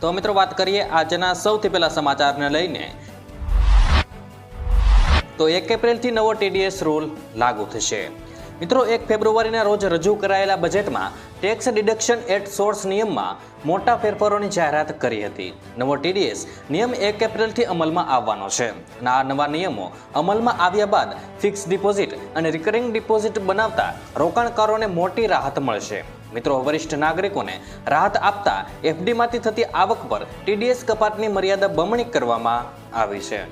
તો મિત્રો વાત કરીએ આજના સૌથી પહેલા સમાચારને લઈને. તો એક એપ્રિલથી નવો ટીડીએસ રૂલ લાગુ થશે. મિત્રો, એક ફેબ્રુઆરીના રોજ રજૂ કરાયેલા બજેટમાં ટેક્સ ડિડક્શન એટ સોર્સ નિયમમાં મોટા ફેરફારોની જાહેરાત કરી હતી. નવો ટીડીએસ નિયમ એક એપ્રિલથી અમલમાં આવવાનો છે. અને આ નવા નિયમો અમલમાં આવ્યા બાદ ફિક્સ ડિપોઝિટ અને રિકરિંગ ડિપોઝિટ બનાવતા રોકાણકારોને મોટી રાહત મળશે. મિત્રો, વરિષ્ઠ નાગરિકોને રાહત આપતા એફડીમાંથી થતી આવક પર ટીડીએસ કપાતની મર્યાદા બમણી કરવામાં આવી છે.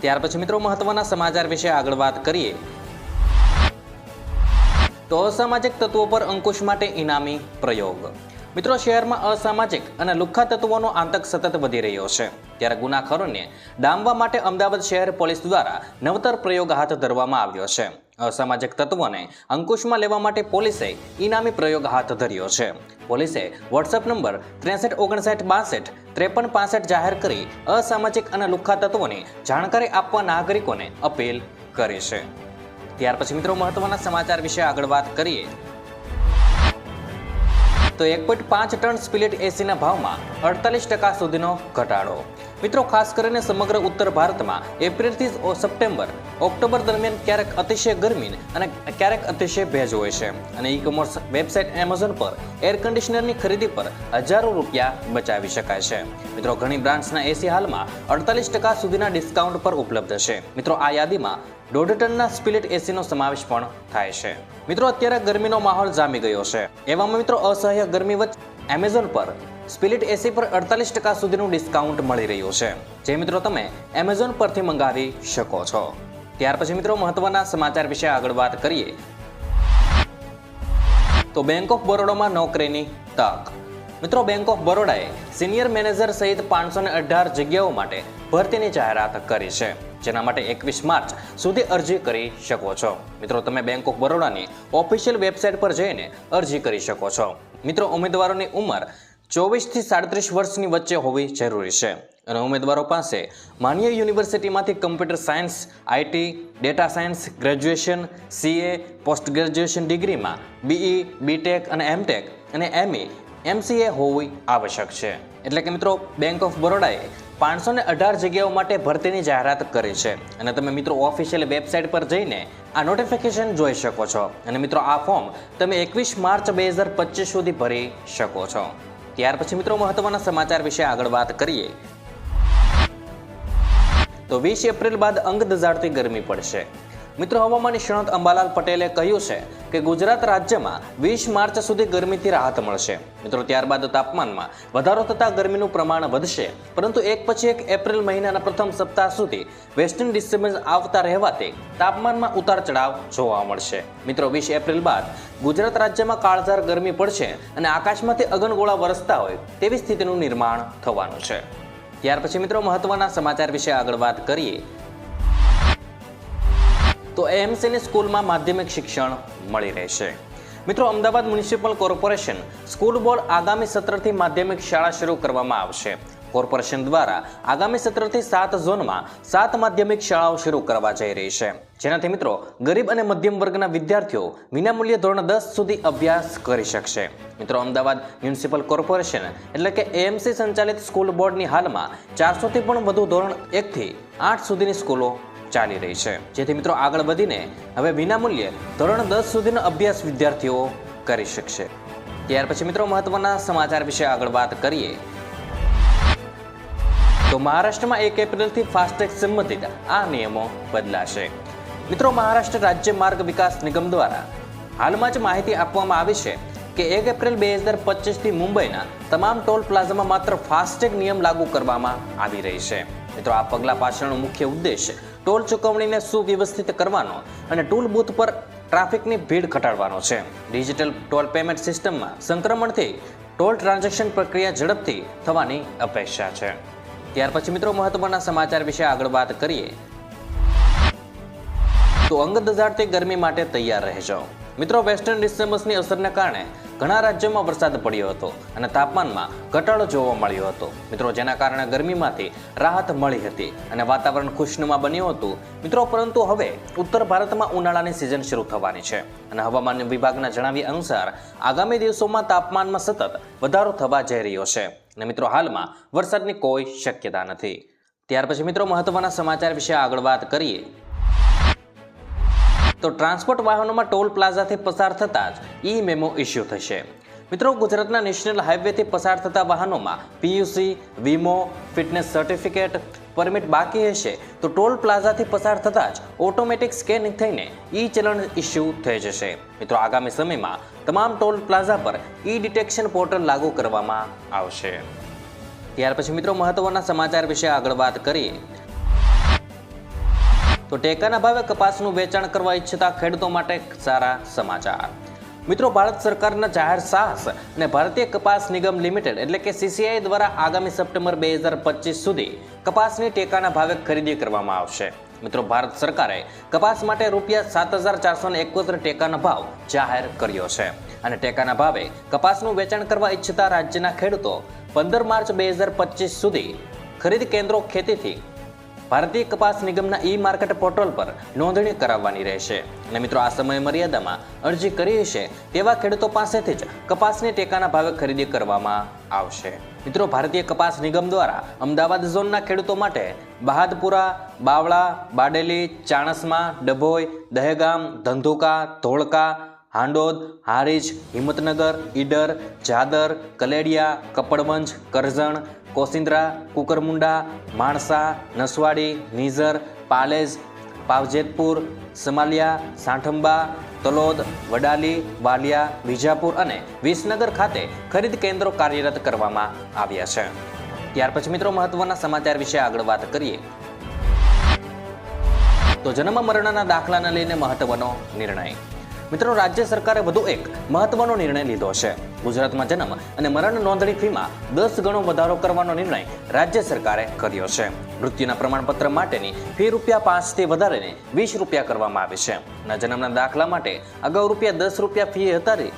ત્યાર પછી મિત્રો, મહત્વના સમાચાર વિશે આગળ વાત કરીએ. તો અસામાજિક તત્વો પર અંકુશ માટે ઇનામી પ્રયોગ. મિત્રો, શહેરમાં અસામાજિક અને લુખ્ખા તત્વોનો આતંક સતત વધી રહ્યો છે. ત્યારે ગુનાખોરોને ડામવા માટે અમદાવાદ શહેર પોલીસ દ્વારા નવતર પ્રયોગ હાથ ધરવામાં આવ્યો છે. અસામાજિક તત્વોને અંકુશમાં લેવા માટે પોલીસે ઇનામી પ્રયોગ હાથ ધર્યો છે. પોલીસે વોટ્સએપ નંબર ત્રેસઠ ઓગણસાઠ બાસઠ ત્રેપન પાસઠ જાહેર કરી અસામાજિક અને લુખ્ખા તત્વોની જાણકારી આપવા નાગરિકોને અપીલ કરી છે. ત્યાર પછી મિત્રો મહત્વના સમાચાર વિશે આગળ વાત કરીએ. તો એક પોઈન્ટ પાંચ ટન સ્પિલિટ એસીના ભાવમાં અડતાલીસ ટકા સુધીનો ઘટાડો. મિત્રો, ખાસ કરીને સમગ્ર ઉત્તર ભારતમાં એપ્રિલથી સપ્ટેમ્બર, ઓક્ટોબર દરમિયાન ક્યારેક અતિશય ગરમી અને ક્યારેક અતિશય ભેજ હોય છે. અને ઈ કોમર્સ વેબસાઇટ એમેઝોન પર એર કન્ડિશનરની ખરીદી પર હજારો રૂપિયા બચાવી શકાય છે. મિત્રો, ઘણી બ્રાન્ડ્સના એસી હાલમાં અડતાલીસ ટકા સુધીના ડિસ્કાઉન્ટ પર ઉપલબ્ધ છે. મિત્રો, આ યાદીમાં દોઢ ટનના સ્પિલિટ એસીનો સમાવેશ પણ થાય છે. મિત્રો, અત્યારે ગરમીનો માહોલ જામી ગયો છે. એવામાં મિત્રો, અસહ્ય ગરમી વચ્ચે એમેઝોન પર સ્પિલિટ એસી પર અડતાલીસ ટકા સુધીનું ડિસ્કાઉન્ટ મળી રહ્યું છે. જે મિત્રો તમે એમેઝોન પરથી મંગાવી શકો છો. ત્યાર પછી મિત્રો મહત્વના સમાચાર વિશે આગળ વાત કરીએ. તો બેંક ઓફ બરોડામાં નોકરીની તક. મિત્રો બેંક ઓફ બરોડાએ સિનિયર મેનેજર સહિત પાંચસો ને અઢાર જગ્યાઓ માટે ભરતીની જાહેરાત કરી છે. જેના માટે એકવીસ માર્ચ સુધી અરજી કરી શકો છો. મિત્રો તમે બેંક ઓફ બરોડાની ઓફિશિયલ વેબસાઇટ પર જઈને અરજી કરી શકો છો. મિત્રો ઉમેદવારોની ઉંમર ચોવીસથી સાડત્રીસ વર્ષની વચ્ચે હોવી જરૂરી છે. અને ઉમેદવારો પાસે માન્ય યુનિવર્સિટીમાંથી computer science IT data science, graduation, CA, post graduation ડિગ્રીમાં બીઈ, બીટેક અને એમટેક અને એમઈ એમસીએ હોવી આવશ્યક છે. એટલે કે મિત્રો બેંક ઓફ બરોડાએ પાંચસો ને અઢાર જગ્યાઓ માટે ભરતીની જાહેરાત કરી છે. અને તમે મિત્રો ઓફિશિયલ વેબસાઇટ પર જઈને આ નોટિફિકેશન જોઈ શકો છો. અને મિત્રો, આ ફોર્મ તમે એકવીસ માર્ચ બે હજાર પચીસ સુધી ભરી શકો છો. ત્યાર પછી મિત્રો મહત્વના સમાચાર વિશે આગળ વાત કરીએ. તો વીસ એપ્રિલ બાદ અંગ દઝાડતી ગરમી પડશે. મિત્રો, હવામાન નિષ્ણાત અંબાલાલ પટેલે કહ્યું છે કે ગુજરાત રાજ્યમાં વીસ માર્ચ સુધી ગરમીથી રાહત મળશે. મિત્રો, ત્યારબાદ તાપમાનમાં વધારો થતાં ગરમીનું પ્રમાણ વધશે. પરંતુ એક પછી એક એપ્રિલ મહિનાના પ્રથમ સપ્તાહ સુધી વેસ્ટર્ન ડિસ્ટર્બન્સ આવતા રહેવાથી તાપમાનમાં ઉતાર ચઢાવ જોવા મળશે. મિત્રો, વીસ એપ્રિલ બાદ ગુજરાત રાજ્યમાં કાળઝાર ગરમી પડશે અને આકાશમાંથી અગનગોળા વરસતા હોય તેવી સ્થિતિનું નિર્માણ થવાનું છે. ત્યાર પછી મિત્રો, મહત્વના સમાચાર વિશે આગળ વાત કરીએ. તો એએમસીની સ્કૂલમાં માધ્યમિક શિક્ષણ મળી રહેશે. મિત્રો, Ahmedabad municipal corporation school board આગામી સત્રથી માધ્યમિક શાળા શરૂ કરવામાં આવશે. કોર્પોરેશન દ્વારા આગામી સત્રથી સાત ઝોનમાં સાત માધ્યમિક શાળાઓ શરૂ કરવા જઈ રહી છે. જેનાથી મિત્રો, ગરીબ અને મધ્યમ વર્ગના વિદ્યાર્થીઓ વિનામૂલ્ય ધોરણ દસ સુધી અભ્યાસ કરી શકશે. મિત્રો, અમદાવાદ મ્યુનિસિપલ કોર્પોરેશન એટલે કે એએમસી સંચાલિત સ્કૂલ બોર્ડની હાલમાં ચારસોથી પણ વધુ ધોરણ એકથી આઠ સુધીની સ્કૂલો ચાલી રહી છે. જેથી મિત્રો આગળ વધીને હવે વિનામૂલ્યે ધોરણ દસ સુધીનો અભ્યાસ વિદ્યાર્થીઓ કરી શકશે. ત્યાર પછી મિત્રો મહત્વના સમાચાર વિશે આગળ વાત કરીએ. તો મહારાષ્ટ્રમાં એક એપ્રિલથી ફાસ્ટેગ સંબંધિત આ નિયમો બદલાશે. મિત્રો મહારાષ્ટ્ર રાજ્ય માર્ગ વિકાસ નિગમ દ્વારા હાલમાં જ માહિતી આપવામાં આવી છે કે એક એપ્રિલ બે હજાર પચીસથી મુંબઈના તમામ ટોલ પ્લાઝામાં માત્ર ફાસ્ટેગ નિયમ લાગુ કરવામાં આવી રહી છે. મિત્રો, આ પગલાં પાછળનો મુખ્ય ઉદ્દેશ ટોલ ચૂકવણીને સુવ્યવસ્થિત કરવાનો અને ટોલ બૂથ પર ટ્રાફિકની ભીડ ઘટાડવાનો છે. ડિજિટલ ટોલ પેમેન્ટ સિસ્ટમમાં સંક્રમણથી ટોલ ટ્રાન્ઝેક્શન પ્રક્રિયા ઝડપથી થવાની અપેક્ષા છે. ત્યાર પછી મિત્રો, મહત્વના સમાચાર વિશે આગળ વાત કરીએ. તો અંગ દઝાડતી ગરમી માટે તૈયાર રહેજો. મિત્રો વેસ્ટર્ન ડિસ્ટર્બન્સની અસરને કારણે ઘણા રાજ્યોમાં વરસાદ પડ્યો હતો અને તાપમાનમાં ઘટાડો જોવા મળ્યો હતો. મિત્રો, જેના કારણે ગરમીમાંથી રાહત મળી હતી અને વાતાવરણ ખુશનુમા બન્યું હતું. મિત્રો, પરંતુ હવે ઉત્તર ભારતમાં ઉનાળાની સિઝન શરૂ થવાની છે અને હવામાન વિભાગના જણાવ્યા અનુસાર આગામી દિવસોમાં તાપમાનમાં સતત વધારો થવા જઈ રહ્યો છે. અને મિત્રો, હાલમાં વરસાદની કોઈ શક્યતા નથી. ત્યાર પછી મિત્રો, મહત્વના સમાચાર વિશે આગળ વાત કરીએ. તો ટ્રાન્સપોર્ટ વાહનોમાં ટોલ પ્લાઝાથી પસાર થતાં જ ઈ મેમો ઇસ્યુ થશે. મિત્રો, ગુજરાતના નેશનલ હાઈવેથી પસાર થતા વાહનોમાં પીયુસી વીમો, ફિટનેસ સર્ટિફિકેટ પરમિટ બાકી હશે. તો ટોલ પ્લાઝાથી પસાર થતાં જ ઓટોમેટિક સ્કેનિંગ થઈને ઈ ચલણ ઇસ્યુ થઈ જશે. મિત્રો, આગામી સમયમાં તમામ ટોલ પ્લાઝા પર ઈ ડિટેક્શન પોર્ટલ લાગુ કરવામાં આવશે. ત્યાર પછી મિત્રો, મહત્વના સમાચાર વિશે આગળ વાત કરીએ. તો ટેકાના ભાવે કપાસનું વેચાણ કરવા ઈચ્છતા ખેડૂતો માટે સારા સમાચાર. મિત્રો, ભારત સરકારના જાહેર સાહસ અને ભારતીય કપાસ નિગમ લિમિટેડ એટલે કે સીસીઆઈ દ્વારા આગામી સપ્ટેમ્બર બે હજાર પચીસ સુધી કપાસની ટેકાના ભાવે ખરીદી કરવામાં આવશે. મિત્રો, ભારત સરકારે કપાસ માટે રૂપિયા સાત હજાર ચારસો ને એકોતેર ટેકાનો ભાવ જાહેર કર્યો છે. અને ટેકાના ભાવે કપાસનું વેચાણ કરવા ઈચ્છતા રાજ્યના ખેડૂતો પંદર માર્ચ બે હજાર પચીસ સુધી ખરીદ કેન્દ્રો ખેતીથી ભારતીય કપાસ નિગમના ઈ માર્કેટ પોર્ટલ પર નોંધણી કરાવવાની રહેશે. અને મિત્રો, આ સમય મર્યાદામાં અરજી કરી હશે તેવા ખેડૂતો પાસેથી જ કપાસની ટેકાના ભાવે ખરીદી કરવામાં આવશે. મિત્રો, ભારતીય કપાસ નિગમ દ્વારા અમદાવાદ ઝોનના ખેડૂતો માટે બહાદપુરા, બાવળા, બાડેલી, ચાણસમા, ડભોઈ, દહેગામ, ધંધુકા, ધોળકા, હાંડોદ, હારીજ, હિંમતનગર, ઈડર, જાદર, કલેડિયા, કપડવંજ, કરજણ કોસિંદ્રા, કુકરમુંડા, માણસા, નસવાડી, નીઝર, પાલેજ, પાવજેતપુર, સમાલિયા, સાંઠંબા, તલોદ, વડાલી, વાલિયા, વિજાપુર અને વિસનગર ખાતે ખરીદ કેન્દ્રો કાર્યરત કરવામાં આવ્યા છે. ત્યાર પછી મિત્રો મહત્વના સમાચાર વિશે આગળ વાત કરીએ. તો જન્મ મરણના દાખલાને લઈને મહત્વનો નિર્ણય. મિત્રો, રાજ્ય સરકારે વધુ એક મહત્વનો નિર્ણય લીધો છે. ગુજરાતમાં જન્મ અને મરણ નોંધણી ફીમાં દસ ગણો વધારો કરવાનો નિર્ણય રાજ્ય સરકારે કર્યો છે. મૃત્યુના પ્રમાણપત્ર માટેની ફી રૂપિયા પાંચથી વધારીને વીસ રૂપિયા કરવામાં આવી છે. અને જન્મના દાખલા માટે અગાઉ રૂપિયા દસ રૂપિયા ફી હતારી,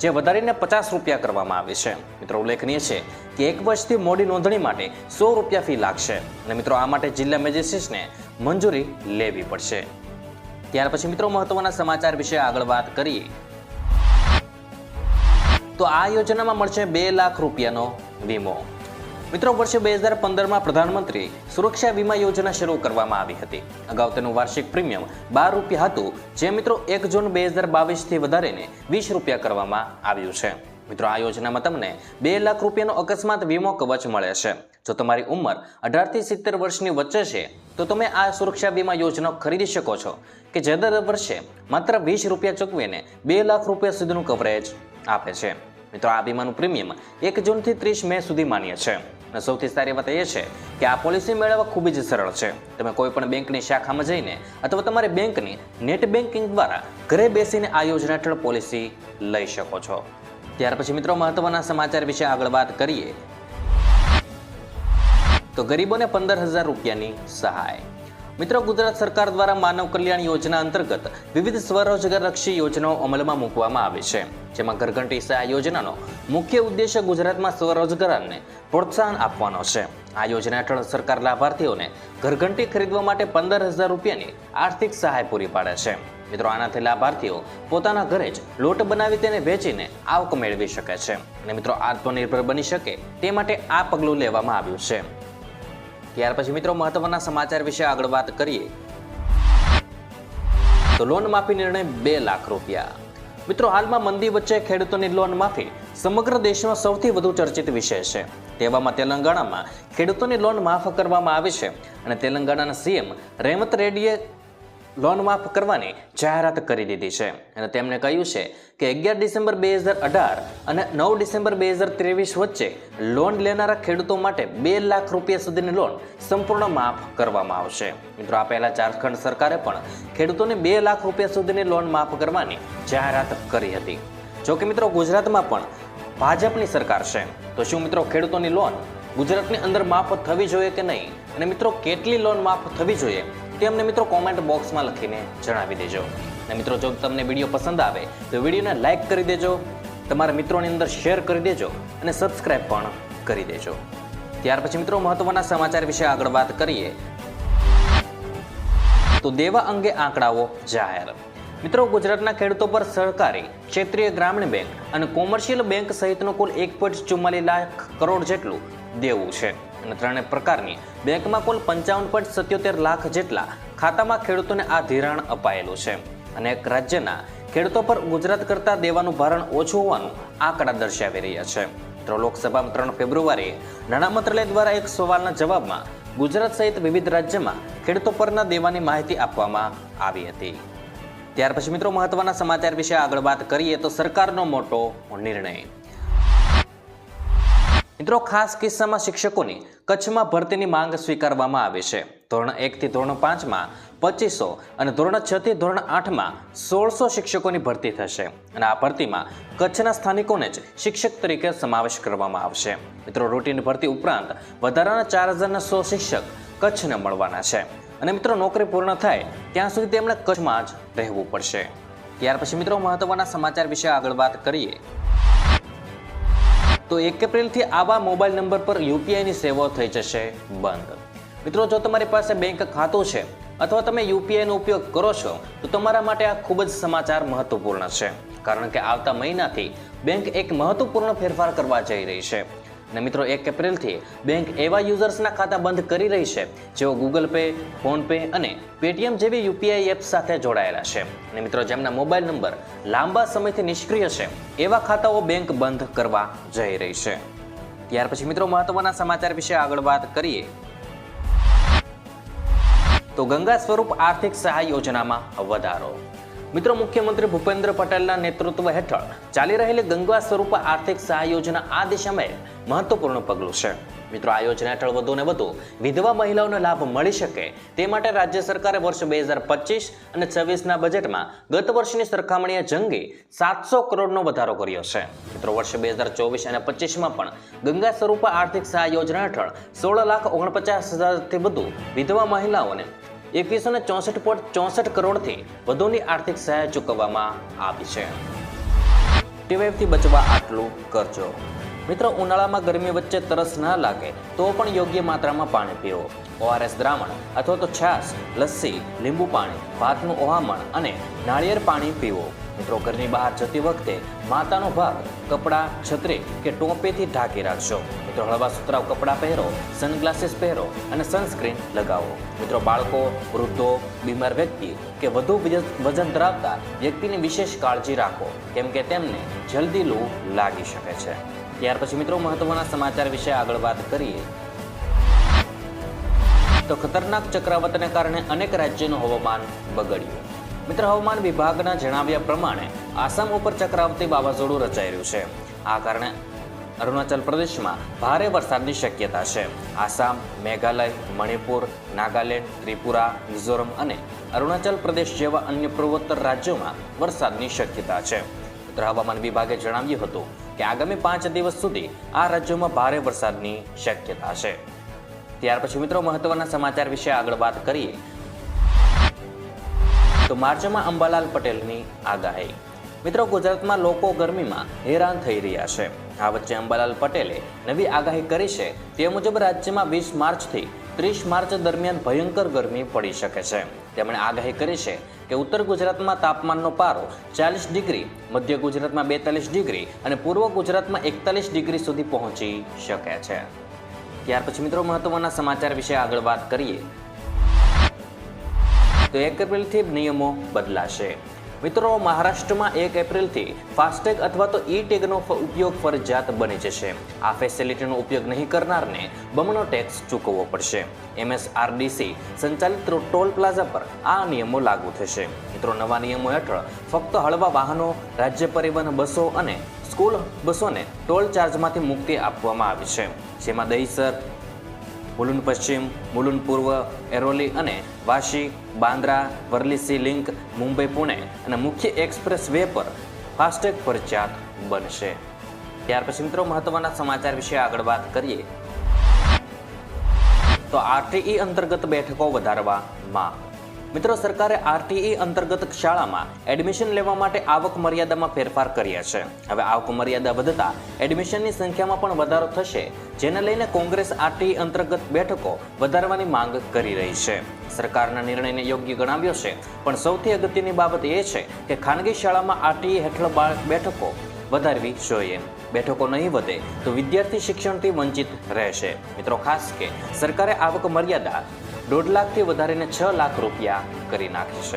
જે વધારીને પચાસ રૂપિયા કરવામાં આવી છે. મિત્રો, ઉલ્લેખનીય છે કે એક વર્ષથી મોડી નોંધણી માટે સો રૂપિયા ફી લાગશે. અને મિત્રો, આ માટે જિલ્લા મેજિસ્ટ્રેટને મંજૂરી લેવી પડશે. ત્યાર પછી મિત્રો મહત્વના સમાચાર વિશે આગળ વાત કરીએ. તો આ યોજનામાં મળશે બે લાખ રૂપિયાનો વીમો. મિત્રો વર્ષે બે હજાર પંદરમાં પ્રધાનમંત્રી સુરક્ષા વીમા યોજના શરૂ કરવામાં આવી હતી. અગાઉ તેનું વાર્ષિક પ્રીમિયમ બાર રૂપિયા હતું, જે મિત્રો એક જૂન બે હજાર બાવીસથી વધારીને વીસ રૂપિયા કરવામાં આવ્યું છે. મિત્રો આ યોજનામાં તમને બે લાખ રૂપિયાનો અકસ્માત વીમો કવચ મળે છે. જો તમારી ઉંમર અઢારથી સિત્તેર વર્ષની વચ્ચે છે, તો તમે આ સુરક્ષા વીમા યોજના ખરીદી શકો છો, કે જે દર વર્ષે માત્ર વીસ રૂપિયા ચૂકવીને બે લાખ રૂપિયા સુધીનું કવરેજ આપે છે. મિત્રો, આ વીમાનું પ્રીમિયમ એક જૂનથી ત્રીસ મે સુધી માન્ય છે. અને સૌથી સારી વાત એ છે કે આ પોલિસી મેળવવા ખૂબ જ સરળ છે. તમે કોઈ પણ બેંકની શાખામાં જઈને અથવા તમારી બેંકની નેટ બેન્કિંગ દ્વારા ઘરે બેસીને આ યોજના હેઠળ પોલિસી લઈ શકો છો. ત્યાર પછી મિત્રો, મહત્વના સમાચાર વિશે આગળ વાત કરીએ તો ગરીબોને પંદર હજાર રૂપિયાની સહાય. મિત્રો, ગુજરાત સરકાર દ્વારા માનવ કલ્યાણ યોજના અંતર્ગત વિવિધ સ્વરોજગારલક્ષી યોજનાઓ અમલમાં મૂકવામાં આવે છે. જેમાં ઘરઘંટી સહાય યોજનાનો મુખ્ય ઉદ્દેશ્ય ગુજરાતમાં સ્વરોજગારને પ્રોત્સાહન આપવાનો છે. આ યોજના હેઠળ સરકાર લાભાર્થીઓને ઘરઘંટી ખરીદવા માટે પંદર હજાર રૂપિયાની આર્થિક સહાય પૂરી પાડે છે. મિત્રો, આનાથી લાભાર્થીઓ પોતાના ઘરે જ લોટ બનાવી તેને વેચીને આવક મેળવી શકે છે. અને મિત્રો, આત્મનિર્ભર બની શકે તે માટે આ પગલું લેવામાં આવ્યું છે. ત્યાર પછી મિત્રો મહત્વના સમાચાર વિશે આગળ વાત કરીએ. તો લોન માફી નિર્ણય બે લાખ રૂપિયા. મિત્રો હાલમાં મંદી વચ્ચે ખેડૂતોની લોન માફી સમગ્ર દેશમાં સૌથી વધુ ચર્ચિત વિષય છે. તેવામાં તેલંગાણામાં ખેડૂતોની લોન માફ કરવામાં આવી છે અને તેલંગાણાના સીએમ રેમત રેડ્ડીએ લોન માફ કરવાની જાહેરાત કરી દીધી છે. અને તેમણે કહ્યું છે કે અગિયાર ડિસેમ્બર બે હજાર અઢાર અને નવ ડિસેમ્બર બે હજાર ત્રેવીસ વચ્ચે લોન લેનારા ખેડૂતો માટે બે લાખ રૂપિયા સુધીની લોન સંપૂર્ણ માફ કરવામાં આવશે. મિત્રો, આ પહેલાં ઝારખંડ સરકારે પણ ખેડૂતોને બે લાખ રૂપિયા સુધીની લોન માફ કરવાની જાહેરાત કરી હતી. જોકે મિત્રો, ગુજરાતમાં પણ ભાજપની સરકાર છે. તો શું મિત્રો, ખેડૂતોની લોન ગુજરાતની અંદર માફ થવી જોઈએ કે નહીં? અને મિત્રો, કેટલી લોન માફ થવી જોઈએ? તે અમને મિત્રો કોમેન્ટ બોક્સમાં લખીને જણાવી દેજો. અને મિત્રો, જો તમને વીડિયો પસંદ આવે, તો વિડીયોને લાઇક કરી દેજો, તમારા મિત્રોની અંદર શેર કરી દેજો અને સબસ્ક્રાઇબ પણ કરી દેજો. ત્યાર પછી મિત્રો, મહત્વના સમાચાર વિશે આગળ વાત કરીએ. તો દેવા અંગે આંકડાઓ જાહેર. મિત્રો, ગુજરાતના ખેડૂતો પર સરકારી ક્ષેત્રીય ગ્રામીણ બેંક અને કોમર્શિયલ બેંક સહિતનું કુલ એક લાખ કરોડ જેટલું દેવું છે. અને ત્રણેય પ્રકારની. બેંકમાં કુલ પંચાવન પોઈન્ટ સત્યોતેર લાખ જેટલા ખાતામાં ખેડૂતોને આ ધિરાણ અપાયેલું છે. અને એક રાજ્યના ખેડૂતો પર ગુજરાત કરતાં દેવાનું ભારણ ઓછું હોવાનું આંકડા દર્શાવી રહ્યા છે. મિત્રો, લોકસભામાં ત્રણ ફેબ્રુઆરીએ નાણાં મંત્રાલય દ્વારા એક સવાલના જવાબમાં ગુજરાત સહિત વિવિધ રાજ્યમાં ખેડૂતો પરના દેવાની માહિતી આપવામાં આવી હતી. ત્યાર પછી મિત્રો, મહત્વના સમાચાર વિશે આગળ વાત કરીએ તો સરકારનો મોટો નિર્ણય. મિત્રો, ખાસ કિસ્સામાં શિક્ષકોની કચ્છમાં ભરતીની માંગ સ્વીકારવામાં આવે છે. ધોરણ એકથી ધોરણ પાંચમાં પચીસો અને ધોરણ છથી ધોરણ આઠમાં સોળસો શિક્ષકોની ભરતી થશે અને આ ભરતીમાં કચ્છના સ્થાનિકોને જ શિક્ષક તરીકે સમાવેશ કરવામાં આવશે. મિત્રો રૂટીન ભરતી ઉપરાંત વધારાના ચાર હજારના સો શિક્ષક કચ્છને મળવાના છે. અને મિત્રો, નોકરી પૂર્ણ થાય ત્યાં સુધી તેમણે કચ્છમાં જ રહેવું પડશે. ત્યાર પછી મિત્રો, મહત્વના સમાચાર વિશે આગળ વાત કરીએ. તો એક એપ્રિલથી આવા મોબાઈલ નંબર પર યુપીઆઈની સેવાઓ થઈ જશે બંધ. મિત્રો, જો તમારી પાસે બેંક ખાતું છે અથવા તમે યુપીઆઈનો ઉપયોગ કરો છો, તો તમારા માટે આ ખૂબ જ સમાચાર મહત્વપૂર્ણ છે. કારણ કે આવતા મહિનાથી બેંક એક મહત્વપૂર્ણ ફેરફાર કરવા જઈ રહી છે. અને મિત્રો, એક એપ્રિલથી બેંક એવા યુઝર્સના ખાતા બંધ કરી રહી છે, જેઓ ગૂગલ પે ફોનપે અને પેટીએમ જેવી યુપીઆઈ એપ સાથે જોડાયેલા છે. અને મિત્રો, જેમના મોબાઈલ નંબર લાંબા સમયથી નિષ્ક્રિય છે, એવા ખાતાઓ બેંક બંધ કરવા જઈ રહી છે. ત્યાર પછી મિત્રો, મહત્વના સમાચાર વિશે આગળ વાત કરીએ. તો ગંગા સ્વરૂપ આર્થિક સહાય યોજનામાં વધારો. મિત્રો, મુખ્યમંત્રી ભૂપેન્દ્ર પટેલના નેતૃત્વ હેઠળ ચાલી રહેલી ગંગા સ્વરૂપ આર્થિક સહાય યોજના આ દિશામાં મહત્વપૂર્ણ પગલું છે. મિત્રો, આ યોજના હેઠળ વધુને વધુ વિધવા મહિલાઓને લાભ મળી શકે તે માટે રાજ્ય સરકારે વર્ષ બે હજાર પચીસ અને છવ્વીસના બજેટમાં ગત વર્ષની સરખામણીએ જંગી સાતસો કરોડનો વધારો કર્યો છે. મિત્રો, વર્ષ બે હજાર ચોવીસ અને પચીસમાં પણ ગંગા સ્વરૂપ આર્થિક સહાય યોજના હેઠળ સોળ લાખ ઓગણપચાસ હજારથી વધુ વિધવા મહિલાઓને એકવીસો ને ચોસઠ પોઈન્ટ ચોસઠ કરોડથી વધુની આર્થિક સહાય ચૂકવવામાં આવી છે. ટીવાયફથી બચવા આટલું કરજો. મિત્રો, ઉનાળામાં ગરમી વચ્ચે તરસ ન લાગે, તો પણ યોગ્ય માત્રામાં પાણી પીવો ઓઆરએસ દ્રાવણ અથવા તો છાશ, લસ્સી, લીંબુ પાણી, ભાતનું ઓહામણ અને નાળિયેર પાણી પીવો. મિત્રો, ઘરની બહાર જતી વખતે માતાનો ભાગ કપડાં, છત્રી કે ટોપેથી ઢાંકી રાખશો. મિત્રો, હળવા સુતરાવ કપડાં પહેરો, સનગ્લાસીસ પહેરો અને સનસ્ક્રીન લગાવો. મિત્રો, બાળકો, વૃદ્ધો, બીમાર વ્યક્તિ કે વધુ વજન ધરાવતા વ્યક્તિની વિશેષ કાળજી રાખો, કેમ કે તેમને જલ્દી લૂ લાગી શકે છે. ત્યાર પછી મિત્રો, મહત્વના સમાચાર વિશે આગળ વાત કરીએ. તો ખતરનાક ચક્રવાતને કારણે અનેક રાજ્યનું હવામાન બગડ્યું. મિત્ર હવામાન વિભાગના જણાવ્યા પ્રમાણે આસામ ઉપર ચક્રાવતી વાવાઝોડું રચાઈ રહ્યું છે. આ કારણે અરુણાચલ પ્રદેશમાં ભારે વરસાદની શક્યતા છે. આસામ, મેઘાલય, મણિપુર, નાગાલેન્ડ, ત્રિપુરા, મિઝોરમ અને અરુણાચલ પ્રદેશ જેવા અન્ય પૂર્વોત્તર રાજ્યોમાં વરસાદની શક્યતા છે. મિત્ર હવામાન વિભાગે જણાવ્યું હતું કે આગામી પાંચ દિવસ સુધી આ રાજ્યોમાં ભારે વરસાદની શક્યતા છે. ત્યાર પછી મિત્રો મહત્વના સમાચાર વિશે આગળ વાત કરીએ. તો માર્ચમાં અંબાલાલ પટેલની આગાહી. મિત્રો, ગુજરાતમાં લોકો ગરમીમાં હેરાન થઈ રહ્યા છે. આ વચ્ચે અંબાલાલ પટેલે નવી આગાહી કરી છે. તે મુજબ રાજ્યમાં વીસ માર્ચથી ત્રીસ માર્ચ દરમિયાન ભયંકર ગરમી પડી શકે છે. તેમણે આગાહી કરી છે કે ઉત્તર ગુજરાતમાં તાપમાનનો પારો ચાલીસ ડિગ્રી, મધ્ય ગુજરાતમાં બેતાલીસ ડિગ્રી અને પૂર્વ ગુજરાતમાં એકતાલીસ ડિગ્રી સુધી પહોંચી શકે છે. ત્યાર પછી મિત્રો, મહત્વના સમાચાર વિશે આગળ વાત કરીએ. તો એક એપ્રિલથી નિયમો બદલાશે. મિત્રો, મહારાષ્ટ્રમાં એક એપ્રિલથી ફાસ્ટેગ અથવા તો ઈ ટેગનો ઉપયોગ ફરજિયાત બની જશે. આ ફેસિલિટીનો ઉપયોગ નહીં કરનારને બમણો ટેક્સ ચૂકવવો પડશે. એમએસઆરડીસી સંચાલિત ટોલ પ્લાઝા પર આ નિયમો લાગુ થશે. મિત્રો, નવા નિયમો હેઠળ ફક્ત હળવા વાહનો, રાજ્ય પરિવહન બસો અને સ્કૂલ બસોને ટોલ ચાર્જમાંથી મુક્તિ આપવામાં આવી છે. જેમાં દહીસર મુલુંડ પશ્ચિમ, મુલુંડ પૂર્વ, એરોલી અને વાશી, બાંદ્રા, વરલીસી લિંક, મુંબઈ, પુણે અને મુખ્ય એક્સપ્રેસ વે પર ફાસ્ટેગ ફરજિયાત બનશે. ત્યાર પછી મિત્રો મહત્વના સમાચાર વિશે આગળ વાત કરીએ. તો આરટીઈ અંતર્ગત બેઠકો વધારવા માંગ મિત્રો, સરકારે આરટીઈ અંતર્ગત શાળામાં એડમિશન લેવા માટે આવક મર્યાદામાં ફેરફાર કર્યા છે. હવે આવક મર્યાદા વધતા એડમિશનની સંખ્યામાં પણ વધારો થશે, જેને લઈને કોંગ્રેસ આરટીઈ અંતર્ગત બેઠકો વધારવાની માંગ કરી રહી છે. સરકારના નિર્ણયને યોગ્ય ગણાવ્યો છે, પણ સૌથી અગત્યની બાબત એ છે કે ખાનગી શાળામાં આરટીઈ હેઠળ બાળક બેઠકો વધારવી જોઈએ. બેઠકો નહીં વધે તો વિદ્યાર્થી શિક્ષણથી વંચિત રહેશે. મિત્રો, ખાસ કે સરકારે આવક મર્યાદા દોઢ લાખથી વધારીને છ લાખ રૂપિયા કરી નાખી છે